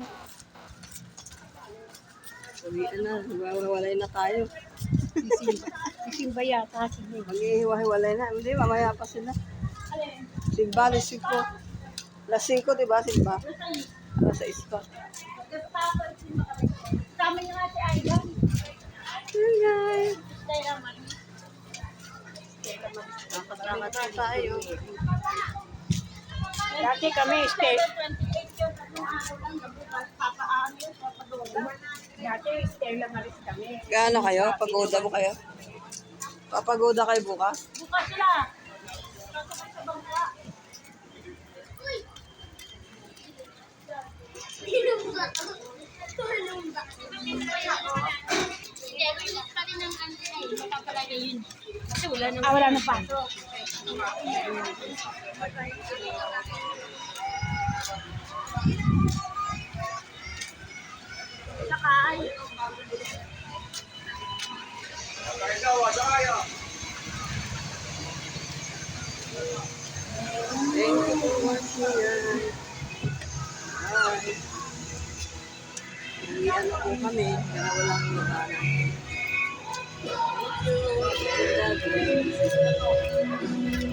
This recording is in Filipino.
bye-bye. Uwian na, hiwalay na tayo. Simba yata. Sige. Mag-ihiwa-hiwalay na. Hindi, mamaya pa sila. Simba, alas 5. Alas 5, di ba, Simba? Alas 6 pa. Tama niya nga si Aida. Hey guys. Na tayo. Dati kami, stay. Gaano kayo? Pagoda mo kayo? Papagoda kayo bukas? Bukas sila. Sasakay sa bangka. Ah, wala na pa. Sakay. Thank you for watching guys. Bye. Uwian na po kami. Kaya walang makanan. Thank you.